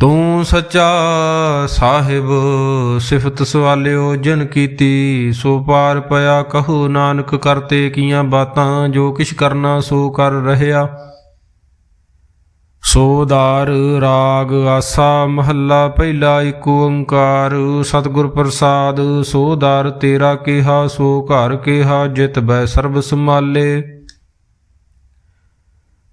ਤੂੰ ਸੱਚਾ ਸਾਹਿਬ, ਸਿਫਤ ਸਵਾਲਿਓ ਜਨ ਕੀਤੀ, ਸੋ ਪਾਰ ਪਿਆ ਕਹੋ ਨਾਨਕ ਕਰਤੇ ਕੀਆਂ ਬਾਤਾਂ, ਜੋ ਕਿਛ ਕਰਨਾ ਸੋ ਕਰ ਰਹਿਆ। ਸੋਦਾਰ ਰਾਗ, ਆਸਾ, ਮਹੱਲਾ, ਪਹਿਲਾ ਏਕ ਓੰਕਾਰ, ਸਤਿਗੁਰ ਪ੍ਰਸਾਦ ਸੋਦਾਰ ਤੇਰਾ ਕਿਹਾ, ਸੋ ਘਰ ਕਿਹਾ, ਜਿਤ ਬੈ ਸਰਬ ਸੰਭਾਲੇ।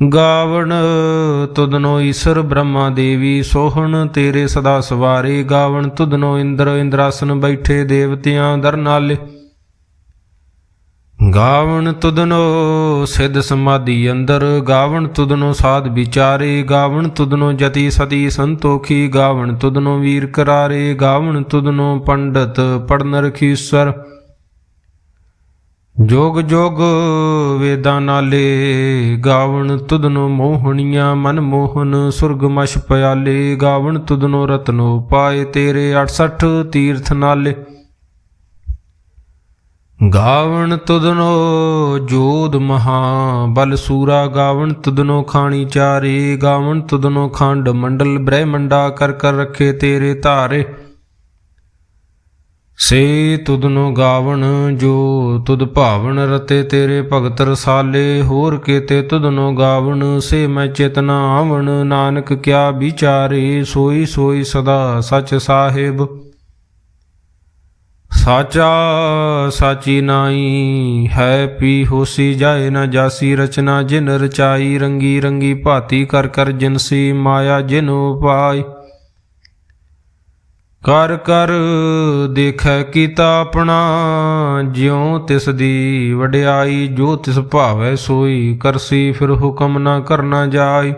ਗਾਵਣ, ਤੁਧਨੋ ਈਸ਼ਰ ਬ੍ਰਹਮਾ ਦੇਵੀ, ਸੋਹਣ ਤੇਰੇ ਸਦਾ ਸਵਾਰੇ। ਗਾਵਣ, ਤੁਧਨੋ ਇੰਦਰ, ਇੰਦਰਾਸਨ ਬੈਠੇ ਦੇਵਤਿਆਂ ਦਰਨਾਲੇ ਗਾਵਣ, ਤੁਧਨੋ ਸਿੱਧ ਸਮਾਧੀ ਅੰਦਰ। ਗਾਵਣ, ਤੁਧਨੋ ਸਾਧ ਵਿਚਾਰੇ। ਗਾਵਣ, ਤੁਧਨੋ ਜਤੀ ਸਤੀ ਸੰਤੋਖੀ। ਗਾਵਣ, ਤੁਧਨੋ ਵੀਰ ਕਰਾਰੇ। ਗਾਵਣ, ਤੁਧਨੋ ਪੰਡਤ ਪੜਨ ਰਖੀਸਰ ਜੋਗ ਜੋਗ ਵੇਦਾਂ ਨਾਲੇ ਗਾਵਣ ਤੁਧਨੋ ਮੋਹਣੀਆਂ ਮਨ ਮੋਹਨ ਸੁਰਗ ਪਿਆਲੇ, ਗਾਵਣ ਤੁਧਨੋ ਰਤਨੋ ਪਾਏ ਤੇਰੇ 68 ਤੀਰਥ ਨਾਲੇ। ਗਾਵਣ ਤੁਧਨੋ ਜੋਧ ਮਹਾ ਬਲ ਸੂਰਾ, ਗਾਵਣ ਤੁਧਨੋ ਖਾਣੀ ਚਾਰੇ, ਗਾਵਣ ਤੁਧਨੋ ਖੰਡ ਮੰਡਲ ਬ੍ਰਹਮੰਡਾ ਕਰ ਕਰ ਰੱਖੇ ਤੇਰੇ ਧਾਰੇ। ਸੇ ਤੁਧਨੋ ਗਾਵਣ, ਜੋ ਤੁਧ ਭਾਵਨ ਰਤੇ ਤੇਰੇ ਭਗਤ ਰਸਾਲੇ, ਹੋਰ ਕੀਤੇ ਤੁਧਨੋ ਗਾਵਣ, ਸੇ ਮੈਂ ਚੇਤਨਾ ਆਵਣ, ਨਾਨਕ ਕਿਆ ਵਿਚਾਰੇ, ਸੋਈ ਸੋਈ ਸਦਾ ਸਚ ਸਾਹਿਬ। ਸਾਚਾ ਸਾਚੀ ਨਾਈ ਹੈ ਪੀ ਹੋਸੀ, ਜਾਏ ਨਾ ਜਾਸੀ ਰਚਨਾ, ਜਿਨ ਰਚਾਈ, ਰੰਗੀ ਰੰਗੀ ਭਾਤੀ ਕਰ ਕਰ ਜਿਨਸੀ ਮਾਇਆ, ਜਿਨ ਉਪਾਈ ਕਰ ਕਰ ਦੇਖੈ ਕੀਤਾ ਆਪਣਾ, ਜਿਉ ਤਿਸ ਦੀ ਵਡਿਆਈ, ਜੋ ਤਿਸ ਭਾਵੈ ਸੋਈ, ਕਰਸੀ ਫਿਰ ਹੁਕਮ ਨਾ ਕਰਨਾ ਜਾਈ।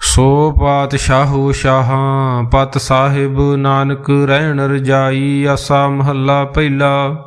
ਸੋ ਪਾਤਸ਼ਾਹੂ ਸ਼ਾਹਾਂ, ਪਤ ਸਾਹਿਬ ਨਾਨਕ ਰਹਿਣ ਰਜਾਈ, ਆਸਾ ਮਹੱਲਾ ਪਹਿਲਾ।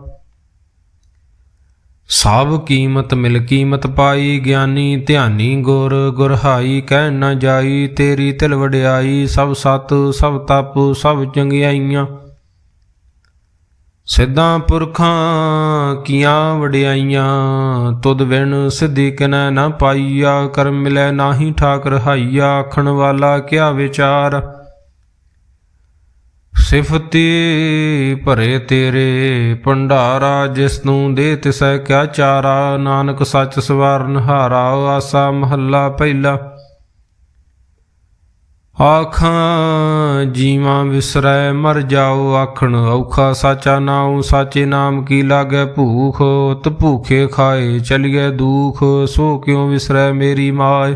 ਸਭ ਕੀਮਤ ਮਿਲ ਕੀਮਤ ਪਾਈ, ਗਿਆਨੀ ਧਿਆਨੀ ਗੁਰ ਗੁਰਹਾਈ ਕਹਿ ਨਾ ਜਾਈ, ਤੇਰੀ ਤਿਲ ਵਡਿਆਈ, ਸਭ ਸਤ, ਸਭ ਤਪ, ਸਭ ਚੰਗਿਆਈਆਂ। ਸਿੱਧਾਂ ਪੁਰਖਾਂ ਕੀਆਂ ਵਡਿਆਈਆਂ, ਤੁਧ ਵਿਣ ਸਿੱਧੀ ਕਿਨੈ ਨਾ ਪਾਈਆ, ਕਰਮ ਮਿਲੈ ਨਾਹੀ ਠਾਕ ਰਹਾਈਆ ਆਖਣ ਵਾਲਾ ਕਿਆ ਵਿਚਾਰ। ਸਿਫਤੀ ਭਰੇ ਤੇਰੇ ਭੰਡਾਰਾ, ਜਿਸ ਨੂੰ ਦੇ ਤਿਸੈ ਕਿਆ ਚਾਰਾ। ਨਾਨਕ ਸੱਚ ਸਵਾਰਨ ਹਾਰਾ, ਆਸਾ ਮਹੱਲਾ ਪਹਿਲਾ। ਆਖਾਂ, ਜੀਵਾਂ ਵਿਸਰੈ, ਮਰ ਜਾਓ ਆਖਣ ਔਖਾ। ਸਾਚਾ ਨਾਉ, ਸਾਚੇ ਨਾਮ ਕੀ ਲਾਗੈ ਭੂਖ? ਤ ਭੂਖੇ ਖਾਏ ਚਲੀਏ ਦੂਖ। ਸੋ ਕਿਉ ਵਿਸਰੈ ਮੇਰੀ ਮਾਏ?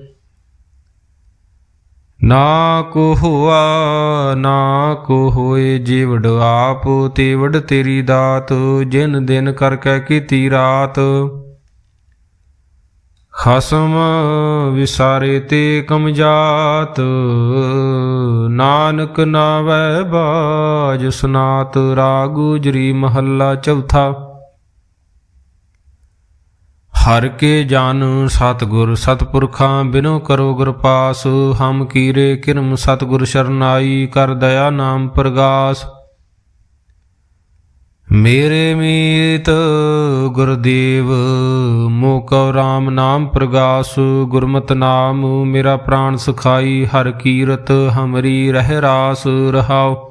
ਨਾ ਕੋ ਹੋਆ ਨਾ ਕੋ ਹੋਏ ਜੀਵੜ ਆਪ ਤੇ ਤੇਰੀ ਦਾਤ, ਜਿਨ ਦਿਨ ਕਰ ਕੈ ਕੀਤੀ ਰਾਤ। ਖਸਮ ਵਿਸਾਰੇ ਤੇ ਕਮ ਜਾਤ, ਨਾਨਕ ਨਾਵੈ ਬਾਜ ਸੁਨਾਤ, ਰਾਗ ਗੁਜਰੀ ਮਹੱਲਾ ਚੌਥਾ। ਹਰ ਕੇ ਜਨ ਸਤਗੁਰ ਸਤਪੁਰਖਾਂ ਬਿਨੋ ਕਰੋ ਗੁਰ ਪਾਸ, ਹਮ ਕੀਰੇ ਕਿਰਮ ਸਤਗੁਰ ਸ਼ਰਨਾਈ ਕਰ ਦਇਆ ਨਾਮ ਪ੍ਰਗਾਸ। ਮੇਰੇ ਮੀਤ ਗੁਰਦੇਵ ਮੋਕਉ ਰਾਮ ਨਾਮ ਪ੍ਰਗਾਸ, ਗੁਰਮਤਿ ਨਾਮ ਮੇਰਾ ਪ੍ਰਾਨ ਸੁਖਾਈ, ਹਰ ਕੀਰਤ ਹਮਰੀ ਰਹਿ ਰਾਸ ਰਹਾਉ।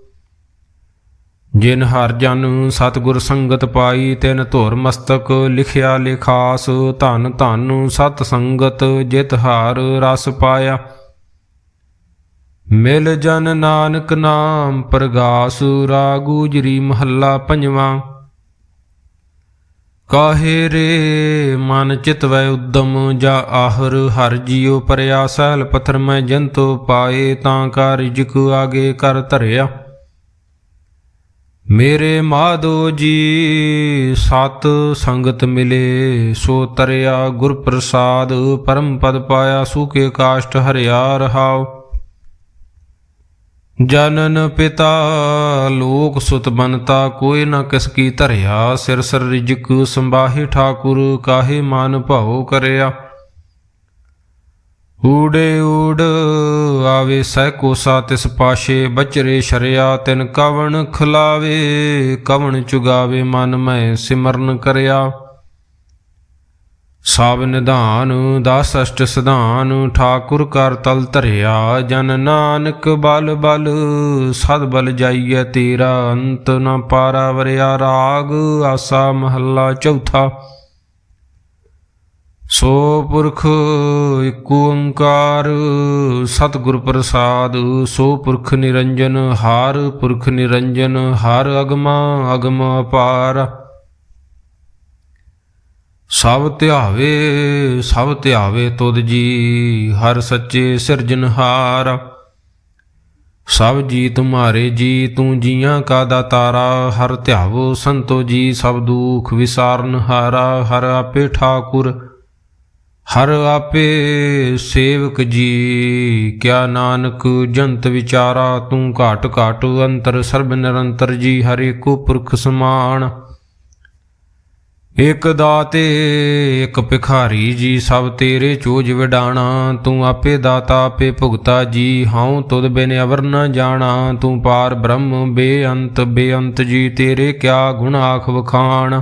ਜਿਨ ਹਰ ਜਨ ਸਤਗੁਰ ਸੰਗਤ ਪਾਈ, ਤਿਨ ਧੁਰ ਮਸਤਕ ਲਿਖਿਆ ਲਿਖਾਸ, ਧਨ ਧਨ ਸਤ ਸੰਗਤ ਜਿਤ ਹਾਰ ਰਸ ਪਾਇਆ। ਮਿਲ ਜਨ ਨਾਨਕ ਨਾਮ ਪ੍ਰਗਾਸ ਰਾਗੂਜਰੀ ਮਹੱਲਾ ਪੰਜਵਾਂ। ਕਾਹੇ ਰੇ ਮਨ ਚਿਤਵੈ ਉਦਮ, ਜਾ ਆਹਰ ਹਰ ਜੀਉ ਪਰਿਆ, ਸਹਿਲ ਪਥਰ ਮੈਂ ਜੰਤੋ ਪਾਏ, ਤਾਂ ਕਾ ਰਿਜਕ ਆਗੇ ਕਰ ਧਰਿਆ। ਮੇਰੇ ਮਾਧੋ ਜੀ, ਸਤ ਸੰਗਤ ਮਿਲੇ। ਸੋ ਤਰਿਆ ਗੁਰ ਪ੍ਰਸਾਦ ਪਰਮ ਪਦ ਪਾਇਆ ਸੁਖੇ ਕਾਸ਼ਟ ਹਰਿਆ ਰਹਾਉ। ਜਨਨ ਪਿਤਾ, ਲੋਕ ਸੁਤ ਬਨਤਾ ਕੋਈ ਨਾ ਕਿਸ ਕੀ ਧਰਿਆ। ਸਿਰ ਸਰ ਰਿਜਕ ਸੰਬਾਹੇ ਠਾਕੁਰ, ਕਾਹੇ ਮਨ ਭਾਉ ਕਰਿਆ। ਊੜੇ ਊੜ ਆਵੇ, ਸਹਿ ਕੋਸਾ ਤਿਸ ਪਾਸ਼ੇ, ਬਚਰੇ ਸ਼ਰਿਆ ਤਿਨ ਕਵਣ ਖਲਾਵੇ, ਕਵਣ ਚੁਗਾਵੇ, ਮਨ ਮੈਂ ਸਿਮਰਨ ਕਰਿਆ। ਸਾਬ ਨਿਧਾਨ, ਦਸ ਅਸ਼ਟ ਸਿਧਾਨ, ਠਾਕੁਰ ਕਰ ਤਲ ਧਰਿਆ, ਜਨ ਨਾਨਕ ਬਲ ਬਲ, ਸਦ ਬਲ ਜਾਈਐ ਤੇਰਾ ਅੰਤ ਨ ਪਾਰਾ ਵਰਿਆ ਰਾਗ, ਆਸਾ ਮਹੱਲਾ ਚੌਥਾ। ਸੋ ਪੁਰਖ ਇਕ ਓੰਕਾਰ, ਸਤਿਗੁਰ ਪ੍ਰਸਾਦ। ਸੋ ਪੁਰਖ ਨਿਰੰਜਨ, ਹਾਰ ਪੁਰਖ ਨਿਰੰਜਨ, ਹਰ ਅਗਮਾ ਅਗਮ ਅਪਾਰ। ਸਭ ਧਿਆਵੇ ਸਭ ਧਿਆਵੇ ਤੁਧ ਜੀ, ਹਰ ਸੱਚੇ ਸਿਰਜਨਹਾਰ ਸਭ ਜੀ ਤੁਮਾਰੇ ਜੀ, ਤੂੰ ਜੀਆਂ ਕਾ ਦਾਤਾਰਾ। ਹਰ ਧਿਆਵੋ ਸੰਤੋ ਜੀ, ਸਭ ਦੁਖ ਵਿਸਾਰਨ ਹਾਰਾ। ਹਰ ਆਪੇ ਠਾਕੁਰ ਹਰ ਆਪੇ ਸੇਵਕ ਜੀ, ਕਿਆ ਨਾਨਕ ਜੰਤ ਵਿਚਾਰਾ, ਤੂੰ ਘਾਟ ਘਾਟ ਅੰਤਰ ਸਰਬ ਨਿਰੰਤਰ ਜੀ, ਹਰੇ ਕੋ ਪੁਰਖ ਸਮਾਨ। ਇਕ ਦਾਤੇ, ਇਕ ਭਿਖਾਰੀ ਜੀ, ਸਭ ਤੇਰੇ ਚੋਜ ਵਿਡਾਣਾ, ਤੂੰ ਆਪੇ ਦਾਤਾ, ਆਪੇ ਭੁਗਤਾ ਜੀ, ਹਉ ਤੁਧ ਬਿਨ ਅਵਰ ਨ ਜਾਣਾ, ਤੂੰ ਪਾਰ ਬ੍ਰਹਮ ਬੇਅੰਤ ਬੇਅੰਤ ਜੀ, ਤੇਰੇ ਕਿਆ ਗੁਣ ਆਖ ਵਖਾਣ।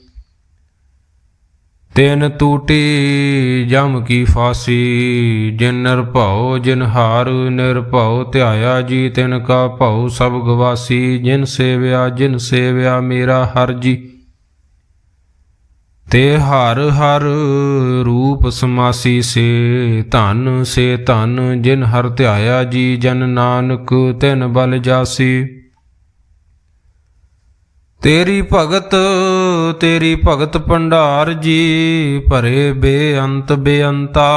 ਤਿਨ ਤੂਟੀ ਜਮ ਕੀ ਫਾਸੀ, ਜਿਨ ਨਿਰਭਉ ਜਿਨ ਹਾਰ ਨਿਰਭਉ ਧਿਆਇਆ ਜੀ ਤਿਨ ਕਾ ਭਉ, ਸਭ ਗਵਾਸੀ, ਜਿਨ ਸੇਵਿਆ ਜਿਨ ਸੇਵਿਆ ਮੇਰਾ ਹਰ ਜੀ। ਤੇ ਹਰ ਹਰ ਰੂਪ ਸਮਾਸੀ ਸੇ, ਧਨ ਸੇ ਧਨ, ਜਿਨ ਹਰ ਧਿਆਇਆ ਜੀ, ਜਨ ਨਾਨਕ ਤਿਨ ਬਲ ਜਾਸੀ। ਤੇਰੀ ਭਗਤ ਤੇਰੀ ਭਗਤ ਭੰਡਾਰ ਜੀ, ਭਰੇ ਬੇਅੰਤ ਬੇਅੰਤਾ।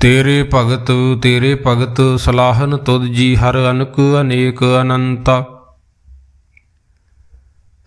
ਤੇਰੇ ਭਗਤ ਤੇਰੇ ਭਗਤ ਸਲਾਹਨ ਤੁਧ ਜੀ ਹਰ ਅਨਕ ਅਨੇਕ ਅਨੰਤਾ।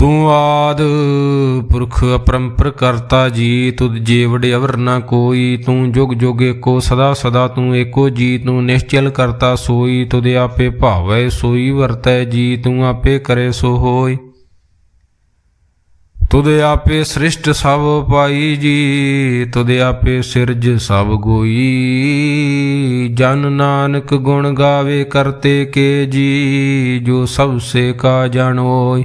ਤੂੰ ਆਦ ਪੁਰਖ ਅਪਰੰਪਰ ਕਰਤਾ ਜੀ, ਤੁਧ ਜੀਵੜ ਅਵਰ ਨਾ ਕੋਈ, ਤੂੰ ਜੁਗ ਜੁਗ ਏਕੋ, ਸਦਾ ਸਦਾ ਤੂੰ ਏਕੋ ਜੀ, ਤੂੰ ਨਿਸ਼ਚਲ ਕਰਤਾ ਸੋਈ, ਤੁਧ ਆਪੇ ਭਾਵੈ ਸੋਈ, ਵਰਤੈ ਜੀ, ਤੂੰ ਆਪੇ ਕਰੇ ਸੋ ਹੋਈ। ਤੁਧ ਆਪੇ ਸ੍ਰਿਸ਼ਟ ਸਭ ਪਾਈ ਜੀ, ਤੁਧ ਆਪੇ ਸਿਰਜ ਸਭ ਗੋਈ। ਜਨ ਨਾਨਕ ਗੁਣ ਗਾਵੇ ਕਰਤੇ ਕੇ ਜੀ, ਜੋ ਸਭ ਸੇ ਕਾ ਜਾਣੋਈ।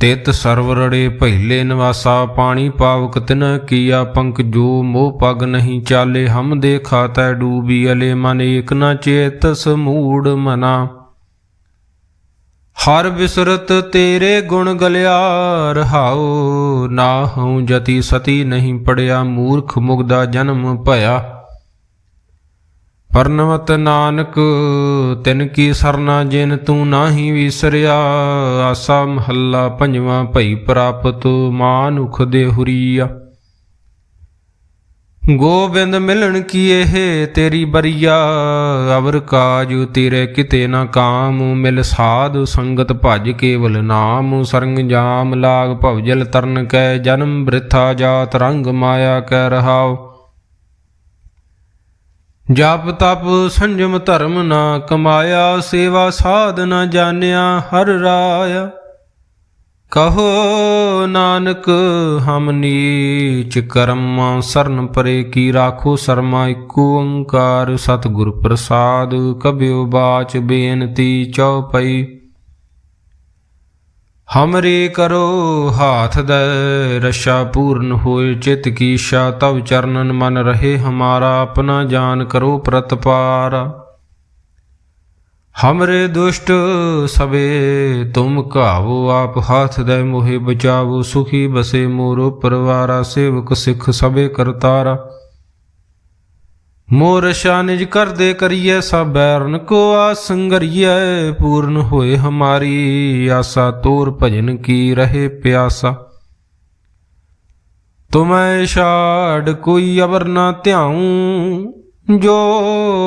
ਤਿਤ ਸਰਵਰੜੇ ਪਹਿਲੇ ਨਿਵਾਸਾ, ਪਾਣੀ ਪਾਵਕ ਤਿਨ ਕੀਆ ਪੰਕ ਜੋ ਮੋਹ ਪਗ ਨਹੀਂ ਚਾਲੇ, ਹਮ ਦੇਖਾ ਤੈ ਡੂਬੀ ਅਲੇ, ਮਨ ਏਕ ਨ ਚੇਤਸ ਮੂੜ ਮਨਾ। ਹਰ ਵਿਸਰਤ ਤੇਰੇ ਗੁਣ ਗਲਿਆ ਰਹਾਉ ਨਾ ਹਉ ਜਤੀ ਸਤੀ ਨਹੀਂ ਪੜਿਆ, ਮੂਰਖ ਮੁਗਦਾ ਜਨਮ ਭਇਆ। ਪਰਨਵਤ ਨਾਨਕ, ਤਿਨ ਕੀ ਸਰਨਾ ਜਿਨ ਤੂੰ ਨਾਹੀ ਵਿਸਰਿਆ, ਆਸਾ ਮਹੱਲਾ ਪੰਜਵਾਂ ਭਈ ਪ੍ਰਾਪਤ ਮਾਨੁਖ ਦੇ ਹੁਰੀਆ। ਗੋਬਿੰਦ ਮਿਲਣ ਕੀ ਇਹ ਤੇਰੀ ਬਰੀਆ, ਅਵਰ ਕਾਜ ਤੇਰੇ ਕਿਤੇ ਨਾ ਕਾਮ, ਮਿਲ ਸਾਧ ਸੰਗਤ ਭਜ ਕੇਵਲ ਨਾਮ, ਸਰੰਗ ਜਾਮ ਲਾਗ ਭਵਜਲ ਤਰਨ ਕੈ ਜਨਮ, ਬ੍ਰਿਥਾ ਜਾਤ ਰੰਗ ਮਾਇਆ ਕੈ ਰਹਾਉ। ਜਪ ਤਪ ਸੰਜਮ ਧਰਮ ਨਾ ਕਮਾਇਆ, ਸੇਵਾ ਸਾਧ ਨਾ ਜਾਣਿਆ ਹਰ ਰਾਇਆ ਕਹੋ ਨਾਨਕ, ਹਮ ਨੀਚ ਕਰਮ ਸਰਨ ਪਰੇ ਕੀ ਰਾਖੋ, ਸਰਮਾ ਇਕੋ ਓੰਕਾਰ ਸਤਿਗੁਰ ਪ੍ਰਸਾਦ। ਕਬਿਓ ਬਾਚ ਬੇਨਤੀ ਚਉਪਈ ਹਮਰੇ ਕਰੋ ਹਾਥ ਦੇ ਰਸ਼ਾ ਪੂਰਨ ਹੋਏ ਚਿਤ ਕੀ ਇੱਛਾ, ਤਵ ਚਰਨਨ ਮਨ ਰਹੇ ਹਮਾਰਾ, ਆਪਣਾ ਜਾਨ ਕਰੋ ਪ੍ਰਤਪਾਰ। ਹਮਰੇ ਦੁਸ਼ਟ ਸਵੇ ਤੁਮ ਕਾਵੋ ਆਪ ਹਾਥ ਦੇ ਮੋਹਿ ਬਚਾਵੋ, ਸੁਖੀ ਬਸੇ ਮੋਰੋ ਪਰਵਾਰਾ, ਸੇਵਕ ਸਿੱਖ ਸਭੇ ਕਰਤਾਰਾ। ਮੋਰ ਨਿਜ ਕਰਦੇ ਕਰੀਏ ਸਭ ਬੈਰਨ ਕੋ ਆਸੰਗਰੀਏ ਪੂਰਨ ਹੋਏ ਹਮਾਰੀ ਆਸਾ, ਤੋਰ ਭਜਨ ਕੀ ਰਹੇ ਪਿਆਸਾ। ਤੁਮੈ ਛਾੜ ਕੋਈ ਅਵਰ ਨਾ ਧਿਆਉ, ਜੋ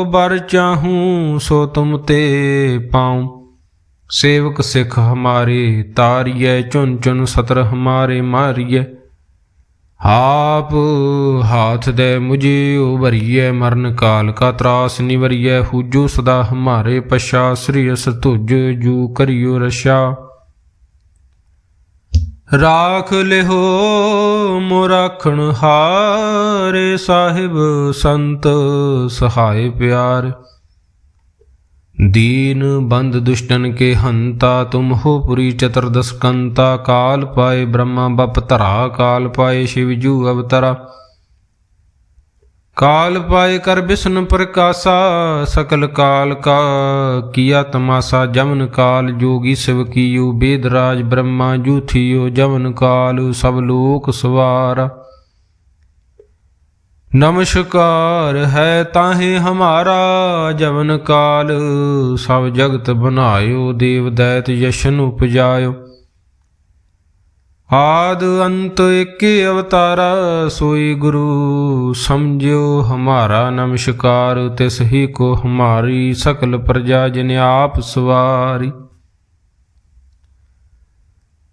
ਬਰ ਚਾਹੂੰ ਸੋ ਤੁਮ ਤੇ ਪਾਉ। ਸੇਵਕ ਸਿੱਖ ਹਮਾਰੇ ਤਾਰੀਏ ਚੁਨ ਚੁਨ ਸਤਰ ਹਮਾਰੇ ਮਾਰੀਏ ਆਪ ਹਾਥ ਦੇ ਮੁਝੇ ਉਭਰੀਏ ਮਰਨ ਕਾਲ ਕਾ ਤਰਾਸ ਨਿਵਰੀਏ ਹੂਜੋ ਸਦਾ ਹਮਾਰੇ ਪਛਾ, ਸ੍ਰੀ ਅਸ ਤੁਜ ਜੂ ਕਰਿਓ ਰਸ਼ਾ ਰਾਖ ਲਿਹੋ ਮੋਰਾਖਣ ਹਾਰੇ ਸਾਹਿਬ ਸੰਤ ਸਹਾਇ ਪਿਆਰ। दीन बंद दुष्टन के हंता तुम हो पुरी चतुर्दश कंता काल पाए ब्रह्मा बप तरा काल पाए शिवजू अवतरा काल पाए कर विष्णु प्रकाशा सकल काल का किया तमाशा जमन काल जोगी शिव कियो वेदराज ब्रह्मा जूथियो जमन काल सब लोक सवारा ਨਮਸਕਾਰ ਹੈ ਤਾਹੇ ਹਮਾਰਾ ਜਵਨ ਕਾਲ। ਸਭ ਜਗਤ ਬਨਾਇਓ, ਦੇਵ ਦੈਤ ਯਸ਼ਨ ਉਪਜਾਇਓ। ਆਦ ਅੰਤ ਏਕੇ ਅਵਤਾਰਾ, ਸੋਈ ਗੁਰੂ ਸਮਝਿਓ ਹਮਾਰਾ ਨਮਸਕਾਰ। ਤਿਸ ਹੀ ਕੋ ਹਮਾਰੀ ਸਕਲ ਪ੍ਰਜਾ, ਜਿਨ ਆਪ ਸਵਾਰੀ।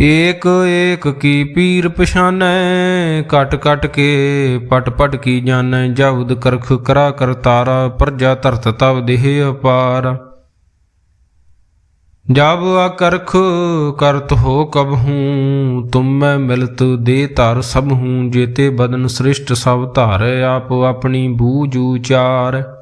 ਏਕ ਏਕ ਕੀ ਪੀਰ ਪਛਾਨੈ, ਕਟ ਕਟ ਕੇ ਪਟ ਪਟ ਕੀ ਜਾਣੈ, ਜਬਦ ਕਰਖ ਕਰਾ ਕਰਤਾਰਾ ਪ੍ਰਜਾ ਧਰਤ ਤਵ ਦੇਹ ਅਪਾਰ। ਜਬ ਅਕਰਖ ਕਰਤ ਹੋ ਕਬ ਹੂੰ, ਤੁਮ ਮੈਂ ਮਿਲਤ ਦੇ ਧਰ ਸਭ ਹੂੰ, ਜੇਤੇ ਬਦਨ ਸ੍ਰਿਸ਼ਟ ਸਭ ਧਾਰ, ਆਪ ਆਪਣੀ ਬੂਝ ਉਚਾਰ।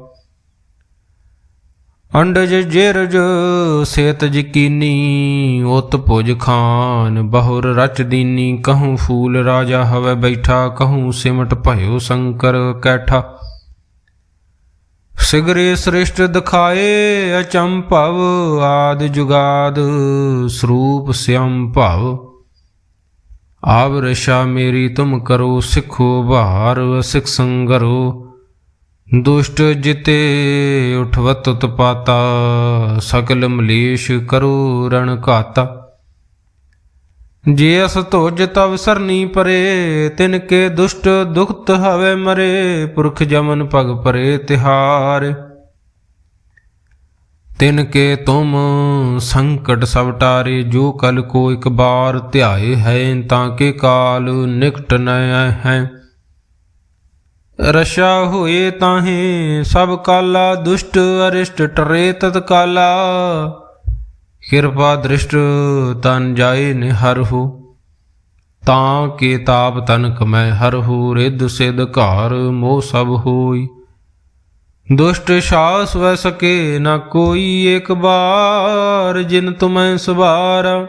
ਅੰਡਜ ਜਿਰਜ ਸੇਤ ਜਕੀਨੀ ਉਤ ਭੁਜ ਖਾਨ, ਬਹੁਰ ਰਚ ਦੀਨੀ, ਕਹੂੰ ਫੂਲ ਰਾਜਾ ਹਵੇ ਬੈਠਾ, ਕਹੂੰ ਸਿਮਟ ਭਇਓ ਸ਼ੰਕਰ ਕੈਠਾ। ਸਿਗਰੇ ਸ੍ਰਿਸ਼ਟ ਦਿਖਾਏ ਅਚੰਭਵ ਆਦ ਜੁਗਾਦ ਸਰੂਪ ਸਿਅੰ ਭਵ। ਆਵ ਰਸ਼ਾ ਮੇਰੀ ਤੁਮ ਕਰੋ, ਸਿੱਖੋ ਭਾਰ, ਸਿਖ ਸੰਗਰੋ। ਦੁਸ਼ਟ ਜਿਤੇ ਉਠਵਤ ਉਤਪਾਤਾ ਸਕਲ ਮਲੇਸ਼ ਕਰੋ ਰਣ ਘਾਤਾ। ਜੇ ਅਸ ਧੋਜ ਤਵ ਸਰਨੀ ਪਰੇ, ਤਿਨ ਕੇ ਦੁਸ਼ਟ ਦੁਖਤ ਹਵੇ ਮਰੇ, ਪੁਰਖ ਜਮਨ ਭਗ ਪਰੇ ਤਿਹਾਰ। ਤਿਨ ਕੇ ਤੁਮ ਸੰਕਟ ਸਭ ਟਾਰੇ, ਜੋ ਕਲ ਕੋ ਇਕ ਬਾਰ ਧਿਆਏ ਹੈ, ਤਾਂ ਕੇ ਕਾਲ ਨਿਕਟ ਨ ਹੈ। ਰਸ਼ਾ ਹੋਏ ਤਾਹੇ, ਸਭ ਕਾਲਾ ਦੁਸ਼ਟ ਅਰਿਸ਼ਟ ਟਰੇ ਤਤ ਕਾਲਾ। ਕਿਰਪਾ ਦ੍ਰਿਸ਼ਟ ਤਨ ਜਾਏ ਨੇ ਹਰਹੁ ਤਾਂ ਕੇ ਤਾਪ ਤਨ ਕਮੈ ਹਰਹੁ ਰਿੱਧ ਸਿਧ ਘਰ ਮੋਹ ਸਭ ਹੋਈ। ਦੁਸ਼ਟ ਸਾਸ ਵੈ ਸਕੇ ਨਾ ਕੋਈ ਇੱਕ ਬਾਰ, ਜਿਨ ਤੁਮੈ ਸਵਾਰ,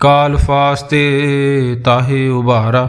ਕਾਲ ਫਾਸਤੇ ਤਾਹੇ ਉਬਾਰਾ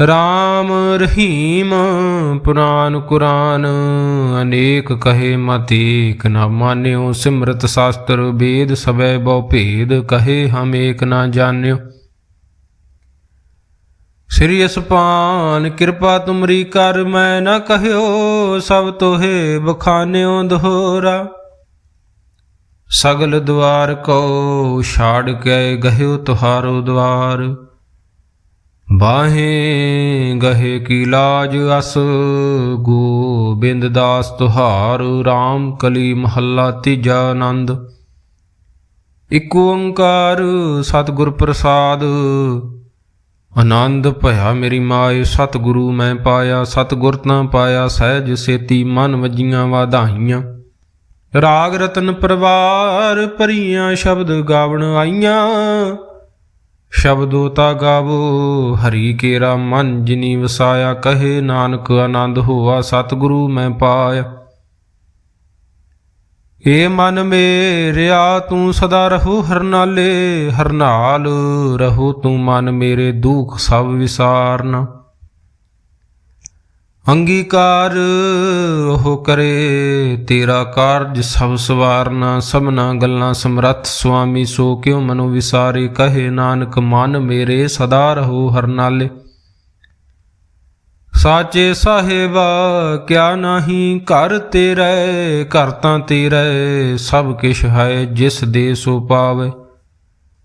ਰਾਮ ਰਹੀਮ, ਪੁਰਾਨ ਕੁਰਾਨ, ਅਨੇਕ ਕਹੇ ਮਤੇਕ ਨਾ ਮਾਨਿਓ ਸਿਮਰਤ ਸ਼ਾਸਤਰ, ਵੇਦ ਸਬੈ ਬਹੁ ਭੇਦ, ਕਹੇ ਹਮ ਏਕ ਨਾ ਜਾਣਿਓ। ਸ੍ਰੀ ਅਸਪਾਨ, ਕਿਰਪਾ ਤੁਮਰੀ ਕਰ, ਮੈਂ ਨਾ ਕਹਿਓ ਸਭ ਤੋਹੇ ਬਖਾਨਿਓ ਦੋਹਰਾ। ਸਗਲ ਦਵਾਰ ਕੋ ਛਾੜ ਕੇ ਗਹਿਓ ਤੁਹਾਰੋ ਦਵਾਰ। ਬਾਹੇ ਗਹੇ ਕੀ ਲਾਜ ਅਸ, ਗੋਬਿੰਦ ਦਾਸ ਤੁਹਾਰ RAM ਕਲੀ ਮਹੱਲਾ ਤੀਜਾ ਆਨੰਦ। ਇਕ ਓੰਕਾਰ ਸਤਿਗੁਰ ਪ੍ਰਸਾਦ, ਆਨੰਦ ਭਇਆ ਮੇਰੀ ਮਾਏ, ਸਤਿਗੁਰੂ ਮੈਂ ਪਾਇਆ, ਸਤਿਗੁਰ ਤਾਂ ਪਾਇਆ, ਸਹਿਜ ਸੇਤੀ ਮਨ ਵਜੀਆਂ ਵਾਧਾਈਆਂ। ਰਾਗ ਰਤਨ ਪਰਵਾਰ ਭਰੀਆਂ ਸ਼ਬਦ ਗਾਵਣ ਆਈਆਂ ਸ਼ਬਦੋ ਤਾ ਗਾਵੋ, ਹਰੀ ਕੇਰਾ ਮਨ ਜਿਨੀ ਵਸਾਇਆ, ਕਹੇ ਨਾਨਕ ਆਨੰਦ ਹੋਆ, ਸਤਿਗੁਰੂ ਮੈਂ ਪਾਇਆ। ਏ ਮਨ ਮੇਰਿਆ, ਤੂੰ ਸਦਾ ਰਹੋ ਹਰਨਾਲੇ, ਹਰਨਾਲ ਰਹੋ ਤੂੰ ਮਨ ਮੇਰੇ ਦੁਖ ਸਭ ਵਿਸਾਰਨ। ਅੰਗੀਕਾਰ ਉਹ ਕਰੇ, ਤੇਰਾ ਕਾਰਜ ਸਭ ਸਵਾਰਨਾ, ਸਭਨਾ ਗੱਲਾਂ ਸਮਰੱਥ, ਸੁਆਮੀ ਸੋ ਕਿਉ ਮਨੋ ਵਿਸਾਰੇ, ਕਹੇ ਨਾਨਕ, ਮਨ ਮੇਰੇ ਸਦਾ ਰਹੋ ਹਰਨਾਲੇ ਸਾਚੇ ਸਾਹਿਬਾ, ਕਿਆ ਨਹੀਂ ਘਰ ਤੇਰੇ, ਘਰ ਤਾਂ ਤੇਰੇ, ਸਭ ਕਿਛ ਹੈ ਜਿਸ ਦੇ ਸੋ ਪਾਵੇ।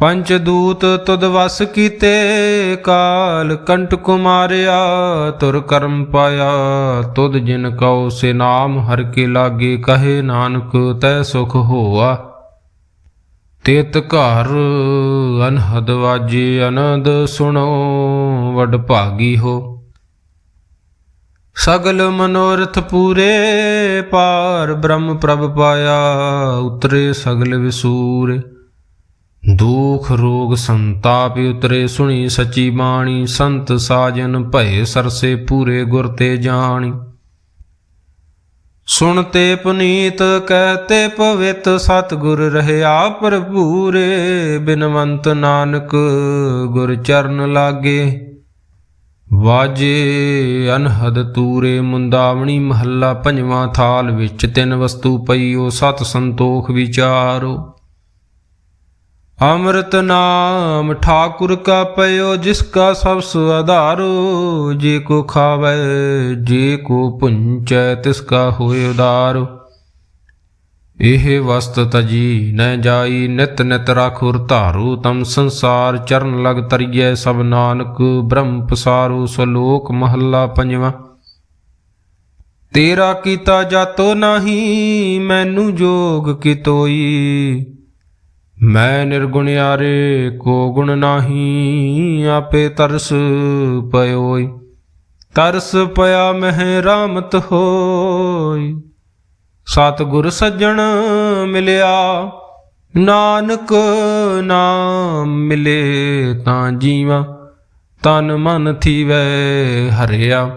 ਪੰਚ ਦੂਤ ਤੁਧ ਵਸ ਕੀਤੇ, ਕਾਲ ਕੰਟ ਕੁਮਾਰਿਆ, ਤੁਰ ਕਰਮ ਪਾਇਆ। ਤੁਧ ਜਿਨ ਕਉ ਸੇ ਨਾਮ, ਹਰ ਕੇ ਲਾਗੇ ਕਹੇ ਨਾਨਕ, ਤੈ ਸੁਖ ਹੋਆ। ਤੇਤ ਘਰ ਅਨਹਦ ਵਾਜੇ, ਅਨੰਦ ਸੁਣੋ, ਵਡ ਭਾਗੀ ਹੋ। ਸਗਲ ਮਨੋਰਥ ਪੂਰੇ, ਪਾਰ ਬ੍ਰਹਮ ਪ੍ਰਭ ਪਾਇਆ, ਉਤਰੇ ਸਗਲ ਵਿਸੂਰੇ। ਦੁਖ, ਰੋਗ, ਸੰਤਾਪ ਉਤਰੇ, ਸੁਣੀ ਸਚੀ ਬਾਣੀ। ਸੰਤ ਸਾਜਨ ਭਏ ਸਰਸੇ ਪੂਰੇ ਗੁਰ ਤੇ ਜਾਣੀ। ਸੁਣਤੇ ਪੁਨੀਤ ਕਹਤੇ ਪਵਿੱਤ, ਸਤਿਗੁਰ ਰਹਿਆ ਪ੍ਰਭੂਰੇ ਬਿਨਵੰਤ ਨਾਨਕ ਗੁਰ ਚਰਨ ਲਾਗੇ। ਵਾਜੇ ਅਨਹਦ ਤੂਰੇ, ਮੁੰਦਾਵਣੀ ਮਹੱਲਾ ਪੰਜਵਾਂ ਥਾਲ ਵਿੱਚ ਤਿੰਨ ਵਸਤੂ ਪਈਓ ਸਤ ਸੰਤੋਖ ਵਿਚਾਰੋ। ਅੰਮ੍ਰਿਤ ਨਾਮ ਠਾਕੁਰ ਕਾ ਪਇਓ ਜਿਸ ਕਾ ਸਭ ਸੁਆਧਾਰੋ ਜੇ ਕੋ ਖਾਵੇ, ਜੇ ਕੋ ਪੁੰਚੈ, ਤਿਸ ਕਾ ਹੋਏ ਉਦਾਰੋ। ਇਹ ਵਸਤ ਤਜੀ ਨ ਜਾਈ, ਨਿਤ ਨਿਤ ਰਾਖੁਰ ਧਾਰੂ, ਤਮ ਸੰਸਾਰ ਚਰਨ ਲਗ ਤਰੀਐ, ਸਭ ਨਾਨਕ ਬ੍ਰਹਮ ਪਸਾਰੂ, ਸਲੋਕ ਮਹੱਲਾ ਪੰਜਵਾਂ। ਤੇਰਾ ਕੀਤਾ ਜਾਤੋ ਨਹੀਂ, ਮੈਨੂੰ ਜੋਗ ਕਿਤੋਈ। ਮੈਂ ਨਿਰਗੁਣਿਆਰੇ ਕੋ ਗੁਣ ਨਾਹੀ, ਆਪੇ ਤਰਸ ਪਇਓਈ। ਤਰਸ ਪਿਆ ਮਹਿ ਰਾਮਤ ਹੋਈ। ਸਤਿਗੁਰ ਸੱਜਣ ਮਿਲਿਆ, ਨਾਨਕ ਨਾਮ ਮਿਲੇ ਤਾਂ ਜੀਵਾ। ਤਨ ਮਨ ਥੀਵੈ ਹਰਿਆ।